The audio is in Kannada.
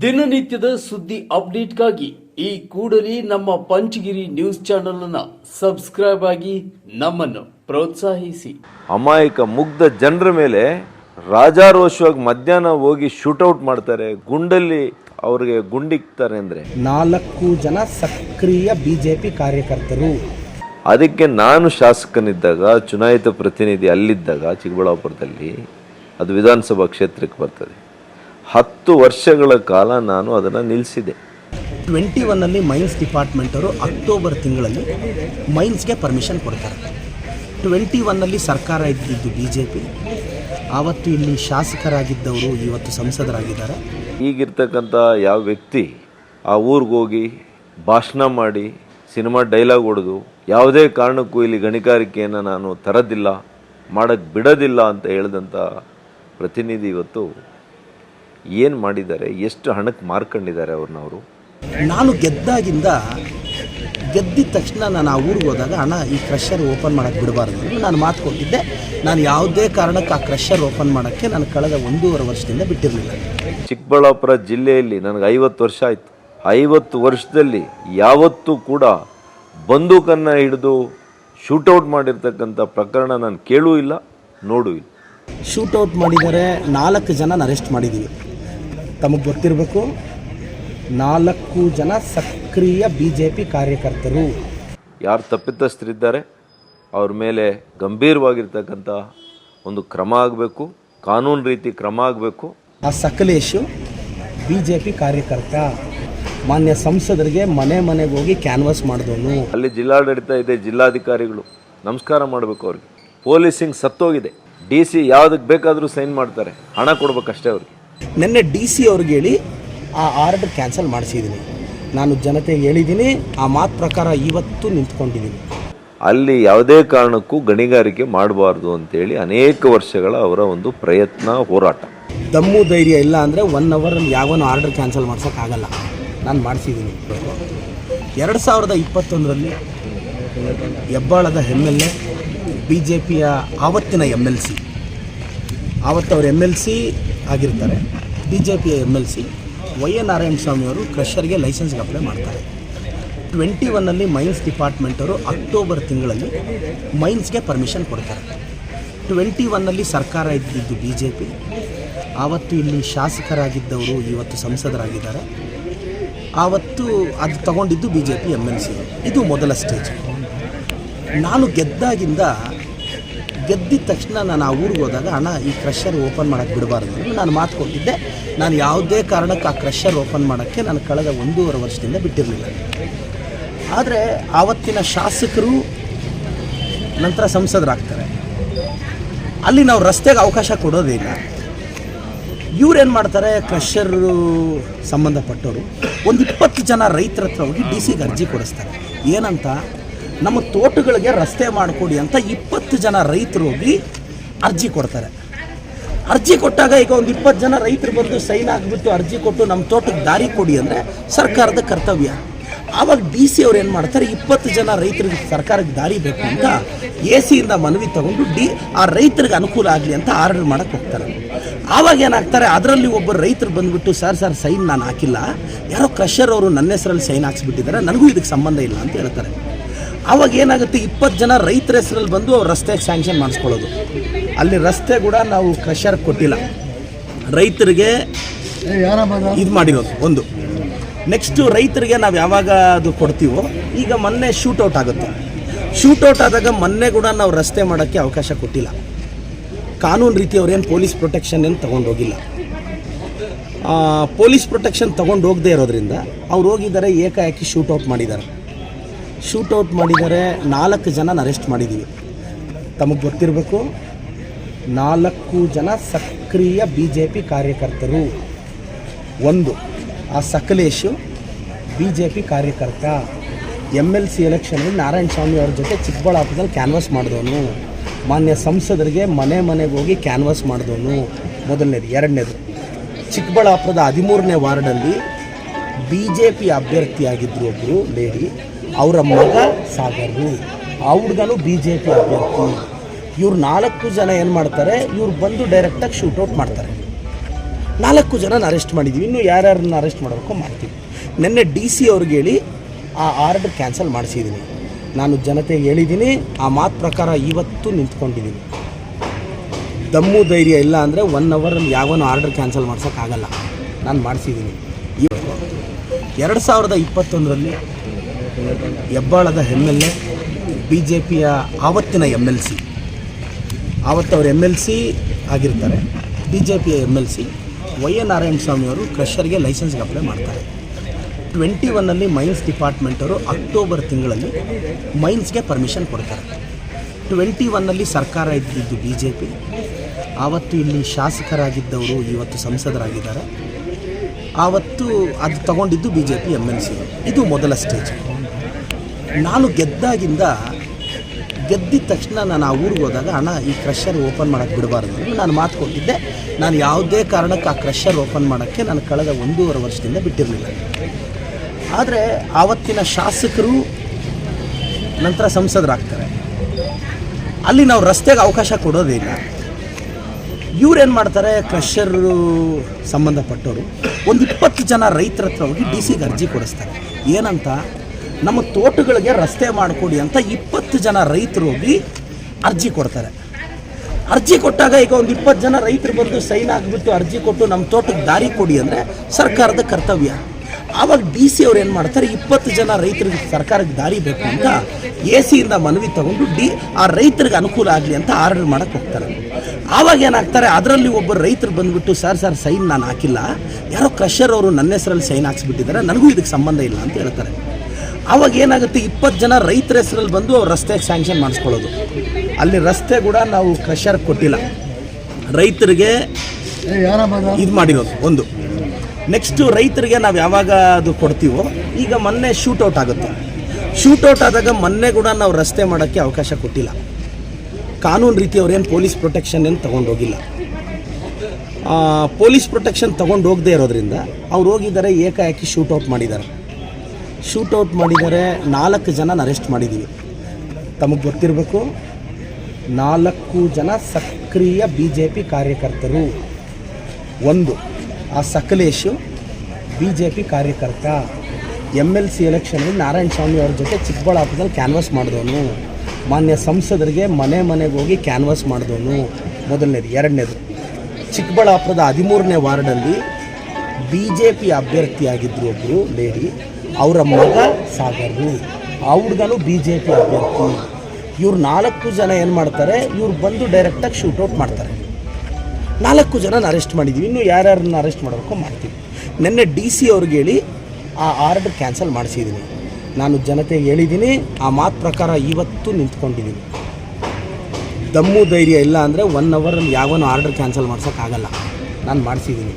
ದಿನನಿತ್ಯದ ಸುದ್ದಿ ಅಪ್ಡೇಟ್ಗಾಗಿ ಈ ಕೂಡಲೇ ನಮ್ಮ ಪಂಚಗಿರಿ ನ್ಯೂಸ್ ಚಾನೆಲ್ ಅನ್ನ ಸಬ್ಸ್ಕ್ರೈಬ್ ಆಗಿ ನಮ್ಮನ್ನು ಪ್ರೋತ್ಸಾಹಿಸಿ. ಅಮಾಯಕ ಮುಗ್ಧ ಜನರ ಮೇಲೆ ರಾಜಾರೋಷವಾಗಿ ಮಧ್ಯಾಹ್ನ ಹೋಗಿ ಶೂಟೌಟ್ ಮಾಡ್ತಾರೆ ಗುಂಡಲ್ಲಿ ಅವ್ರಿಗೆ ಗುಂಡಿಕ್ತಾರೆ ಅಂದ್ರೆ. ನಾಲ್ಕು ಜನ ಸಕ್ರಿಯ ಬಿಜೆಪಿ ಕಾರ್ಯಕರ್ತರು. ಅದಕ್ಕೆ ನಾನು ಶಾಸಕನಿದ್ದಾಗ ಚುನಾಯಿತ ಪ್ರತಿನಿಧಿ ಅಲ್ಲಿದ್ದಾಗ ಚಿಕ್ಕಬಳ್ಳಾಪುರದಲ್ಲಿ ಅದು ವಿಧಾನಸಭಾ ಕ್ಷೇತ್ರಕ್ಕೆ ಬರ್ತದೆ. ಹತ್ತು ವರ್ಷಗಳ ಕಾಲ ನಾನು ಅದನ್ನು ನಿಲ್ಲಿಸಿದೆ ಟ್ವೆಂಟಿ ಒನ್ನಲ್ಲಿ ಮೈನ್ಸ್ ಡಿಪಾರ್ಟ್ಮೆಂಟವರು ಅಕ್ಟೋಬರ್ ತಿಂಗಳಲ್ಲಿ ಮೈನ್ಸ್ಗೆ ಪರ್ಮಿಷನ್ ಕೊಡ್ತಾರೆ. ಟ್ವೆಂಟಿ ಒನ್ನಲ್ಲಿ ಸರ್ಕಾರ ಇದ್ದಿದ್ದು ಬಿ ಜೆ ಪಿ ಆವತ್ತು ಇಲ್ಲಿ ಶಾಸಕರಾಗಿದ್ದವರು ಇವತ್ತು ಸಂಸದರಾಗಿದ್ದಾರೆ. ಈಗಿರ್ತಕ್ಕಂಥ ಯಾವ ವ್ಯಕ್ತಿ ಆ ಊರಿಗೆ ಹೋಗಿ ಭಾಷಣ ಮಾಡಿ ಸಿನಿಮಾ ಡೈಲಾಗ್ ಹೊಡೆದು ಯಾವುದೇ ಕಾರಣಕ್ಕೂ ಇಲ್ಲಿ ಗಣಿಗಾರಿಕೆಯನ್ನು ನಾನು ತರೋದಿಲ್ಲ ಮಾಡೋಕ್ಕೆ ಬಿಡೋದಿಲ್ಲ ಅಂತ ಹೇಳಿದಂಥ ಪ್ರತಿನಿಧಿ ಇವತ್ತು ಏನು ಮಾಡಿದ್ದಾರೆ ಎಷ್ಟು ಹಣಕ್ಕೆ ಮಾರ್ಕೊಂಡಿದ್ದಾರೆ ಅವ್ರನ್ನ ಅವರು? ನಾನು ಗೆದ್ದಾಗಿಂದ ಗೆದ್ದಿದ ತಕ್ಷಣ ನಾನು ಆ ಊರಿಗೆ ಹೋದಾಗ ಹಣ ಈ ಕ್ರಷರ್ ಓಪನ್ ಮಾಡೋಕ್ಕೆ ಬಿಡಬಾರ್ದು. ನಾನು ಮಾತು ಕೊಟ್ಟಿದ್ದೆ. ನಾನು ಯಾವುದೇ ಕಾರಣಕ್ಕೆ ಆ ಕ್ರಷರ್ ಓಪನ್ ಮಾಡೋಕ್ಕೆ ನಾನು ಕಳೆದ ಒಂದೂವರೆ ವರ್ಷದಿಂದ ಬಿಟ್ಟಿರಲಿಲ್ಲ. ಚಿಕ್ಕಬಳ್ಳಾಪುರ ಜಿಲ್ಲೆಯಲ್ಲಿ ನನಗೆ ಐವತ್ತು ವರ್ಷ ಆಯಿತು. ಐವತ್ತು ವರ್ಷದಲ್ಲಿ ಯಾವತ್ತೂ ಕೂಡ ಬಂದೂಕನ್ನು ಹಿಡಿದು ಶೂಟೌಟ್ ಮಾಡಿರ್ತಕ್ಕಂಥ ಪ್ರಕರಣ ನಾನು ಕೇಳೂ ಇಲ್ಲ ನೋಡೂ ಇಲ್ಲ. ಶೂಟೌಟ್ ಮಾಡಿದರೆ ನಾಲ್ಕು ಜನ ಅರೆಸ್ಟ್ ಮಾಡಿದ್ದೀವಿ ತಮಗೆ ಗೊತ್ತಿರಬೇಕು. ನಾಲ್ಕು ಜನ ಸಕ್ರಿಯ ಬಿ ಜೆ ಪಿ ಕಾರ್ಯಕರ್ತರು. ಯಾರು ತಪ್ಪಿತಸ್ಥರಿದ್ದಾರೆ ಅವ್ರ ಮೇಲೆ ಗಂಭೀರವಾಗಿರ್ತಕ್ಕಂಥ ಒಂದು ಕ್ರಮ ಆಗಬೇಕು ಕಾನೂನು ರೀತಿ ಕ್ರಮ ಆಗಬೇಕು. ಆ ಸಕಲೇಶು ಬಿ ಜೆ ಪಿ ಕಾರ್ಯಕರ್ತ ಮಾನ್ಯ ಸಂಸದರಿಗೆ ಮನೆ ಮನೆಗೆ ಹೋಗಿ ಕ್ಯಾನ್ವಾಸ್ ಮಾಡಿದವನು. ಅಲ್ಲಿ ಜಿಲ್ಲಾಡಳಿತ ಇದೆ ಜಿಲ್ಲಾಧಿಕಾರಿಗಳು. ನಮಸ್ಕಾರ ಮಾಡಬೇಕು ಅವ್ರಿಗೆ. ಪೊಲೀಸಿಂಗ್ ಸತ್ತೋಗಿದೆ. ಡಿ ಸಿ ಯಾವುದಕ್ಕೆ ಬೇಕಾದರೂ ಸೈನ್ ಮಾಡ್ತಾರೆ. ಹಣ ಕೊಡ್ಬೇಕಷ್ಟೇ ಅವ್ರಿಗೆ. ನಿನ್ನೆ ಡಿ ಸಿ ಅವ್ರಿಗೆ ಹೇಳಿ ಆ ಆರ್ಡರ್ ಕ್ಯಾನ್ಸಲ್ ಮಾಡಿಸಿದ್ದೀನಿ. ನಾನು ಜನತೆಗೆ ಹೇಳಿದ್ದೀನಿ ಆ ಮಾತು ಪ್ರಕಾರ ಇವತ್ತು ನಿಂತ್ಕೊಂಡಿದ್ದೀನಿ. ಅಲ್ಲಿ ಯಾವುದೇ ಕಾರಣಕ್ಕೂ ಗಣಿಗಾರಿಕೆ ಮಾಡಬಾರ್ದು ಅಂತೇಳಿ ಅನೇಕ ವರ್ಷಗಳ ಅವರ ಒಂದು ಪ್ರಯತ್ನ ಹೋರಾಟ. ದಮ್ಮು ಧೈರ್ಯ ಇಲ್ಲ ಅಂದರೆ ಒನ್ ಅವರಲ್ಲಿ ಯಾವನು ಆರ್ಡರ್ ಕ್ಯಾನ್ಸಲ್ ಮಾಡ್ಸೋಕ್ಕಾಗಲ್ಲ ನಾನು ಮಾಡಿಸಿದ್ದೀನಿ. ಎರಡು ಸಾವಿರದ ಇಪ್ಪತ್ತೊಂದರಲ್ಲಿ ಹೆಬ್ಬಾಳದ M L A B J ಪಿಯ ಆವತ್ತಿನ ಎಂ ಎಲ್ ಸಿ. ಆವತ್ತು ಅವ್ರು ಎಂ ಎಲ್ ಸಿ ಆಗಿರ್ತಾರೆ. ಬಿ ಜೆ ಪಿಯ M L C Y A Narayana ಸ್ವಾಮಿಯವರು ಕ್ರಷರ್ಗೆ ಲೈಸೆನ್ಸ್ಗೆ ಅಪ್ಲೈ ಮಾಡ್ತಾರೆ. ಟ್ವೆಂಟಿ ಒನ್ನಲ್ಲಿ ಮೈನ್ಸ್ ಡಿಪಾರ್ಟ್ಮೆಂಟವರು ಅಕ್ಟೋಬರ್ ತಿಂಗಳಲ್ಲಿ ಮೈನ್ಸ್ಗೆ ಪರ್ಮಿಷನ್ ಕೊಡ್ತಾರೆ. ಟ್ವೆಂಟಿ ಒನ್ನಲ್ಲಿ ಸರ್ಕಾರ ಇದ್ದಿದ್ದು ಬಿ ಜೆ ಪಿ ಆವತ್ತು ಇಲ್ಲಿ ಶಾಸಕರಾಗಿದ್ದವರು ಇವತ್ತು ಸಂಸದರಾಗಿದ್ದಾರೆ. ಆವತ್ತು ಅದು ತಗೊಂಡಿದ್ದು B J P M L C ಇದು ಮೊದಲ ಸ್ಟೇಜ್ ನಾನು ಗೆದ್ದಾಗಿಂದ ಗೆದ್ದಿದ ತಕ್ಷಣ ನಾನು ಆ ಊರಿಗೆ ಹೋದಾಗ, ಅಣ್ಣ, ಈ ಕ್ರಷರ್ ಓಪನ್ ಮಾಡೋಕ್ಕೆ ಬಿಡಬಾರ್ದು ನಾನು ಮಾತು ಕೊಟ್ಟಿದ್ದೆ. ನಾನು ಯಾವುದೇ ಕಾರಣಕ್ಕೆ ಆ ಕ್ರಷರ್ ಓಪನ್ ಮಾಡೋಕ್ಕೆ ನಾನು ಕಳೆದ ಒಂದೂವರೆ ವರ್ಷದಿಂದ ಬಿಟ್ಟಿರಲಿಲ್ಲ. ಆದರೆ ಆವತ್ತಿನ ಶಾಸಕರು ನಂತರ ಸಂಸದರಾಗ್ತಾರೆ. ಅಲ್ಲಿ ನಾವು ರಸ್ತೆಗೆ ಅವಕಾಶ ಕೊಡೋದೇ ಇಲ್ಲ. ಇವ್ರೇನು ಮಾಡ್ತಾರೆ? ಕ್ರಷರು ಸಂಬಂಧಪಟ್ಟವರು. ಒಂದು ಇಪ್ಪತ್ತು ಜನ ರೈತರ ಹತ್ರ ಹೋಗಿ ಡಿ ಸಿಗೆ ಅರ್ಜಿ ಕೊಡಿಸ್ತಾರೆ. ಏನಂತ? ನಮ್ಮ ತೋಟಗಳಿಗೆ ರಸ್ತೆ ಮಾಡಿಕೊಡಿ ಅಂತ ಇಪ್ಪತ್ತು ಜನ ರೈತರು ಹೋಗಿ ಅರ್ಜಿ ಕೊಡ್ತಾರೆ. ಅರ್ಜಿ ಕೊಟ್ಟಾಗ ಈಗ ಒಂದು ಇಪ್ಪತ್ತು ಜನ ರೈತರು ಬಂದು ಸೈನ್ ಆಗಿಬಿಟ್ಟು ಅರ್ಜಿ ಕೊಟ್ಟು ನಮ್ಮ ತೋಟಕ್ಕೆ ದಾರಿ ಕೊಡಿ ಅಂದರೆ ಸರ್ಕಾರದ ಕರ್ತವ್ಯ. ಆವಾಗ ಡಿ ಸಿ ಅವ್ರು ಏನು ಮಾಡ್ತಾರೆ, ಇಪ್ಪತ್ತು ಜನ ರೈತರಿಗೆ ಸರ್ಕಾರಕ್ಕೆ ದಾರಿ ಬೇಕು ಅಂತ ಎ ಸಿಯಿಂದ ಮನವಿ ತಗೊಂಡು ಡಿ ಆ ರೈತರಿಗೆ ಅನುಕೂಲ ಆಗಲಿ ಅಂತ ಆರ್ಡರ್ ಮಾಡಕ್ಕೆ ಹೋಗ್ತಾರೆ. ಆವಾಗ ಏನಾಗ್ತಾರೆ, ಅದರಲ್ಲಿ ಒಬ್ಬ ರೈತರು ಬಂದುಬಿಟ್ಟು, ಸರ್ ಸರ್, ಸೈನ್ ನಾನು ಹಾಕಿಲ್ಲ. ಯಾರೋ ಕ್ರಷರ್ ಅವರು ನನ್ನ ಹೆಸರಲ್ಲಿ ಸೈನ್ ಹಾಕ್ಸ್ಬಿಟ್ಟಿದ್ದಾರೆ. ನನಗೂ ಇದಕ್ಕೆ ಸಂಬಂಧ ಇಲ್ಲ ಅಂತ ಹೇಳ್ತಾರೆ. ಆವಾಗ ಏನಾಗುತ್ತೆ? ಇಪ್ಪತ್ತು ಜನ ರೈತರ ಹೆಸರಲ್ಲಿ ಬಂದು ಅವ್ರು ರಸ್ತೆಗೆ ಸ್ಯಾಂಕ್ಷನ್ ಮಾಡಿಸ್ಕೊಳ್ಳೋದು. ಅಲ್ಲಿ ರಸ್ತೆ ಕೂಡ ನಾವು ಕ್ರಷರ್ ಕೊಟ್ಟಿಲ್ಲ. ರೈತರಿಗೆ ಇದು ಮಾಡಿರೋದು, ಒಂದು. ನೆಕ್ಸ್ಟು ರೈತರಿಗೆ ನಾವು ಯಾವಾಗ ಅದು ಕೊಡ್ತೀವೋ, ಈಗ ಮೊನ್ನೆ ಶೂಟೌಟ್ ಆಗುತ್ತೆ. ಶೂಟೌಟ್ ಆದಾಗ ಮೊನ್ನೆ ಕೂಡ ನಾವು ರಸ್ತೆ ಮಾಡೋಕ್ಕೆ ಅವಕಾಶ ಕೊಟ್ಟಿಲ್ಲ. ಕಾನೂನು ರೀತಿ ಅವ್ರೇನು ಪೊಲೀಸ್ ಪ್ರೊಟೆಕ್ಷನ್ ಏನು ತೊಗೊಂಡೋಗಿಲ್ಲ ಪೊಲೀಸ್ ಪ್ರೊಟೆಕ್ಷನ್ ತೊಗೊಂಡು ಹೋಗದೆ ಇರೋದ್ರಿಂದ ಅವ್ರು ಹೋಗಿದ್ದಾರೆ, ಏಕಾಏಕಿ ಶೂಟೌಟ್ ಮಾಡಿದ್ದಾರೆ. ಶೂಟೌಟ್ ಮಾಡಿದ್ದಾರೆ ನಾಲ್ಕು ಜನ ಅರೆಸ್ಟ್ ಮಾಡಿದ್ದೀವಿ. ತಮಗೆ ಗೊತ್ತಿರಬೇಕು, ನಾಲ್ಕು ಜನ ಸಕ್ರಿಯ ಬಿ ಜೆ ಪಿ ಕಾರ್ಯಕರ್ತರು. ಒಂದು, ಆ ಸಕಲೇಶು ಬಿ ಜೆ ಪಿ ಕಾರ್ಯಕರ್ತ. ಎಂ ಎಲ್ ಸಿ ಎಲೆಕ್ಷನಲ್ಲಿ ನಾರಾಯಣ ಸ್ವಾಮಿ ಅವ್ರ ಜೊತೆ ಚಿಕ್ಕಬಳ್ಳಾಪುರದಲ್ಲಿ ಕ್ಯಾನ್ವಾಸ್ ಮಾಡಿದವನು. ಮಾನ್ಯ ಸಂಸದರಿಗೆ ಮನೆ ಮನೆಗೆ ಹೋಗಿ ಕ್ಯಾನ್ವಾಸ್ ಮಾಡಿದವನು. ಮೊದಲನೇದು. ಎರಡನೇದು, ಚಿಕ್ಕಬಳ್ಳಾಪುರದ ಹದಿಮೂರನೇ ವಾರ್ಡಲ್ಲಿ ಬಿ ಜೆ ಪಿ ಅಭ್ಯರ್ಥಿಯಾಗಿದ್ದರು ಒಬ್ಬರು ಲೇಡಿ. ಅವರ ಮಗ ಸಾಗರ್ ಆ ಬಿ ಜೆ ಪಿ ಅಭ್ಯರ್ಥಿ. ಇವ್ರು ನಾಲ್ಕು ಜನ ಏನು ಮಾಡ್ತಾರೆ, ಇವ್ರು ಬಂದು ಡೈರೆಕ್ಟಾಗಿ ಶೂಟೌಟ್ ಮಾಡ್ತಾರೆ. ನಾಲ್ಕು ಜನನ ಅರೆಸ್ಟ್ ಮಾಡಿದ್ದೀವಿ ಇನ್ನು ಯಾರ್ಯಾರನ್ನ ಅರೆಸ್ಟ್ ಮಾಡಬೇಕು ಮಾಡ್ತೀವಿ. ನಿನ್ನೆ ಡಿ ಸಿ ಅವ್ರಿಗೆ ಹೇಳಿ ಆ ಆರ್ಡರ್ ಕ್ಯಾನ್ಸಲ್ ಮಾಡಿಸಿದ್ದೀನಿ ನಾನು ಜನತೆಗೆ ಹೇಳಿದ್ದೀನಿ ಆ ಮಾತು ಪ್ರಕಾರ ಇವತ್ತು ನಿಂತ್ಕೊಂಡಿದ್ದೀನಿ ದಮ್ಮು ಧೈರ್ಯ ಇಲ್ಲ ಅಂದರೆ ಒನ್ ಅವರಲ್ಲಿ ಯಾವನ್ನು ಆರ್ಡರ್ ಕ್ಯಾನ್ಸಲ್ ಮಾಡ್ಸೋಕ್ಕಾಗಲ್ಲ ನಾನು ಮಾಡಿಸಿದ್ದೀನಿ ಎರಡು ಸಾವಿರದ ಇಪ್ಪತ್ತೊಂದರಲ್ಲಿ ಹೆಬ್ಬಾಳದ M L A B J ಪಿಯ ಆವತ್ತಿನ ಎಂ ಎಲ್ ಸಿ ಆವತ್ತವ್ರ ಎಂ ಎಲ್ ಸಿ ಆಗಿರ್ತಾರೆ. ಬಿ ಜೆ ಪಿಯ M L C Y N Narayana ಸ್ವಾಮಿಯವರು ಕ್ರಷರ್ಗೆ ಲೈಸೆನ್ಸ್ಗೆ ಅಪ್ಲೈ ಮಾಡ್ತಾರೆ. ಟ್ವೆಂಟಿ ಒನ್ನಲ್ಲಿ ಮೈನ್ಸ್ ಡಿಪಾರ್ಟ್ಮೆಂಟವರು ಅಕ್ಟೋಬರ್ ತಿಂಗಳಲ್ಲಿ ಮೈನ್ಸ್ಗೆ ಪರ್ಮಿಷನ್ ಕೊಡ್ತಾರೆ. ಟ್ವೆಂಟಿ ಒನ್ನಲ್ಲಿ ಸರ್ಕಾರ ಇದ್ದಿದ್ದು ಬಿ ಜೆ ಪಿ ಆವತ್ತು ಇಲ್ಲಿ ಶಾಸಕರಾಗಿದ್ದವರು ಇವತ್ತು ಸಂಸದರಾಗಿದ್ದಾರೆ. ಆವತ್ತು ಅದು ತಗೊಂಡಿದ್ದು B J P M L C ಇದು ಮೊದಲ ಸ್ಟೇಜ್. ನಾನು ಗೆದ್ದಾಗಿಂದ ಗೆದ್ದಿದ ತಕ್ಷಣ ನಾನು ಆ ಊರಿಗೆ ಹೋದಾಗ, ಅಣ್ಣ, ಈ ಕ್ರಷರ್ ಓಪನ್ ಮಾಡೋಕ್ಕೆ ಬಿಡಬಾರ್ದು ನಾನು ಮಾತು ಕೊಟ್ಟಿದ್ದೆ. ನಾನು ಯಾವುದೇ ಕಾರಣಕ್ಕೆ ಆ ಕ್ರಷರ್ ಓಪನ್ ಮಾಡೋಕ್ಕೆ ನಾನು ಕಳೆದ ಒಂದೂವರೆ ವರ್ಷದಿಂದ ಬಿಟ್ಟಿರಲಿಲ್ಲ. ಆದರೆ ಆವತ್ತಿನ ಶಾಸಕರು ನಂತರ ಸಂಸದರಾಗ್ತಾರೆ. ಅಲ್ಲಿ ನಾವು ರಸ್ತೆಗೆ ಅವಕಾಶ ಕೊಡೋದೇ ಇಲ್ಲ. ಇವ್ರೇನು ಮಾಡ್ತಾರೆ? ಕ್ರಷರು ಸಂಬಂಧಪಟ್ಟವರು. ಒಂದು ಇಪ್ಪತ್ತು ಜನ ರೈತರ ಹತ್ರ ಹೋಗಿ ಡಿ ಸಿಗೆ ಅರ್ಜಿ ಕೊಡಿಸ್ತಾರೆ. ಏನಂತ? ನಮ್ಮ ತೋಟಗಳಿಗೆ ರಸ್ತೆ ಮಾಡಿಕೊಡಿ ಅಂತ ಇಪ್ಪತ್ತು ಜನ ರೈತರು ಹೋಗಿ ಅರ್ಜಿ ಕೊಡ್ತಾರೆ. ಅರ್ಜಿ ಕೊಟ್ಟಾಗ ಈಗ ಒಂದು ಇಪ್ಪತ್ತು ಜನ ರೈತರು ಬಂದು ಸೈನ್ ಆಗಿಬಿಟ್ಟು ಅರ್ಜಿ ಕೊಟ್ಟು ನಮ್ಮ ತೋಟಕ್ಕೆ ದಾರಿ ಕೊಡಿ ಅಂದರೆ ಸರ್ಕಾರದ ಕರ್ತವ್ಯ. ಆವಾಗ ಡಿ ಸಿ ಅವ್ರು ಏನು ಮಾಡ್ತಾರೆ, ಇಪ್ಪತ್ತು ಜನ ರೈತರಿಗೆ ಸರ್ಕಾರಕ್ಕೆ ದಾರಿ ಬೇಕು ಅಂತ ಎ ಸಿಯಿಂದ ಮನವಿ ತಗೊಂಡು ಡಿ ಆ ರೈತರಿಗೆ ಅನುಕೂಲ ಆಗಲಿ ಅಂತ ಆರ್ಡರ್ ಮಾಡೋಕ್ಕೆ ಹೋಗ್ತಾರೆ. ಆವಾಗ ಏನಾಗ್ತಾರೆ, ಅದರಲ್ಲಿ ಒಬ್ಬ ರೈತರು ಬಂದುಬಿಟ್ಟು, ಸರ್ ಸರ್, ಸೈನ್ ನಾನು ಹಾಕಿಲ್ಲ. ಯಾರೋ ಕ್ರಷರ್ ಅವರು ನನ್ನ ಹೆಸರಲ್ಲಿ ಸೈನ್ ಹಾಕ್ಸ್ಬಿಟ್ಟಿದ್ದಾರೆ. ನನಗೂ ಇದಕ್ಕೆ ಸಂಬಂಧ ಇಲ್ಲ ಅಂತ ಹೇಳ್ತಾರೆ. ಆವಾಗ ಏನಾಗುತ್ತೆ ಇಪ್ಪತ್ತು ಜನ ರೈತರ ಹೆಸರಲ್ಲಿ ಬಂದು ಅವ್ರು ರಸ್ತೆಗೆ ಸ್ಯಾಂಕ್ಷನ್ ಮಾಡಿಸ್ಕೊಳ್ಳೋದು. ಅಲ್ಲಿ ರಸ್ತೆ ಕೂಡ ನಾವು ಕ್ರಷರ್ ಕೊಟ್ಟಿಲ್ಲ. ರೈತರಿಗೆ ಇದು ಮಾಡಿರೋದು ಒಂದು. ನೆಕ್ಸ್ಟು ರೈತರಿಗೆ ನಾವು ಯಾವಾಗ ಅದು ಕೊಡ್ತೀವೋ ಈಗ ಮೊನ್ನೆ ಶೂಟೌಟ್ ಆಗುತ್ತೆ. ಶೂಟೌಟ್ ಆದಾಗ ಮೊನ್ನೆ ಕೂಡ ನಾವು ರಸ್ತೆ ಮಾಡೋಕ್ಕೆ ಅವಕಾಶ ಕೊಟ್ಟಿಲ್ಲ. ಕಾನೂನು ರೀತಿ ಅವ್ರೇನು ಪೊಲೀಸ್ ಪ್ರೊಟೆಕ್ಷನ್ ಏನು ತೊಗೊಂಡೋಗಿಲ್ಲ ಪೊಲೀಸ್ ಪ್ರೊಟೆಕ್ಷನ್ ತೊಗೊಂಡು ಹೋಗದೆ ಇರೋದ್ರಿಂದ ಅವ್ರು ಹೋಗಿದ್ದಾರೆ ಏಕಾಏಕಿ ಶೂಟೌಟ್ ಮಾಡಿದ್ದಾರೆ. ಶೂಟೌಟ್ ಮಾಡಿದರೆ ನಾಲ್ಕು ಜನ ಅರೆಸ್ಟ್ ಮಾಡಿದ್ದೀವಿ. ತಮಗೆ ಗೊತ್ತಿರಬೇಕು, ನಾಲ್ಕು ಜನ ಸಕ್ರಿಯ ಬಿ ಜೆ ಪಿ ಕಾರ್ಯಕರ್ತರು. ಒಂದು, ಆ ಸಕಲೇಶು ಬಿ ಜೆ ಪಿ ಕಾರ್ಯಕರ್ತ. ಎಂ ಎಲ್ ಸಿ ಎಲೆಕ್ಷನಲ್ಲಿ ನಾರಾಯಣ ಸ್ವಾಮಿ ಅವ್ರ ಜೊತೆ ಚಿಕ್ಕಬಳ್ಳಾಪುರದಲ್ಲಿ ಕ್ಯಾನ್ವಾಸ್ ಮಾಡಿದವನು. ಮಾನ್ಯ ಸಂಸದರಿಗೆ ಮನೆ ಮನೆಗೆ ಹೋಗಿ ಕ್ಯಾನ್ವಾಸ್ ಮಾಡಿದವನು. ಮೊದಲನೇದು. ಎರಡನೇದು, ಚಿಕ್ಕಬಳ್ಳಾಪುರದ ಹದಿಮೂರನೇ ವಾರ್ಡಲ್ಲಿ ಬಿ ಜೆ ಪಿ ಅಭ್ಯರ್ಥಿಯಾಗಿದ್ದರು ಒಬ್ಬರು ಲೇಡಿ. ಅವರ ಮಗ ಸಾಗರು. ಹುಡುಗನು ಬಿ ಜೆ ಪಿ ಅಭ್ಯರ್ಥಿ. ಇವ್ರು ನಾಲ್ಕು ಜನ ಏನು ಮಾಡ್ತಾರೆ, ಇವ್ರು ಬಂದು ಡೈರೆಕ್ಟಾಗಿ ಶೂಟೌಟ್ ಮಾಡ್ತಾರೆ. ನಾಲ್ಕು ಜನನ ಅರೆಸ್ಟ್ ಮಾಡಿದ್ದೀವಿ ಇನ್ನು ಯಾರ್ಯಾರನ್ನ ಅರೆಸ್ಟ್ ಮಾಡಬೇಕು ಮಾಡ್ತೀವಿ. ನಿನ್ನೆ ಡಿ ಸಿ ಅವ್ರಿಗೆ ಹೇಳಿ, ಆ ಆರ್ಡರ್ ಕ್ಯಾನ್ಸಲ್ ಮಾಡಿಸಿದ್ದೀನಿ ನಾನು ಜನತೆಗೆ ಹೇಳಿದ್ದೀನಿ ಆ ಮಾತು ಪ್ರಕಾರ ಇವತ್ತು ನಿಂತ್ಕೊಂಡಿದ್ದೀನಿ ದಮ್ಮು ಧೈರ್ಯ ಇಲ್ಲ ಅಂದರೆ ಒನ್ ಅವರಲ್ಲಿ ಯಾವನೂ ಆರ್ಡರ್ ಕ್ಯಾನ್ಸಲ್ ಮಾಡ್ಸೋಕ್ಕಾಗಲ್ಲ. ನಾನು ಮಾಡಿಸಿದ್ದೀನಿ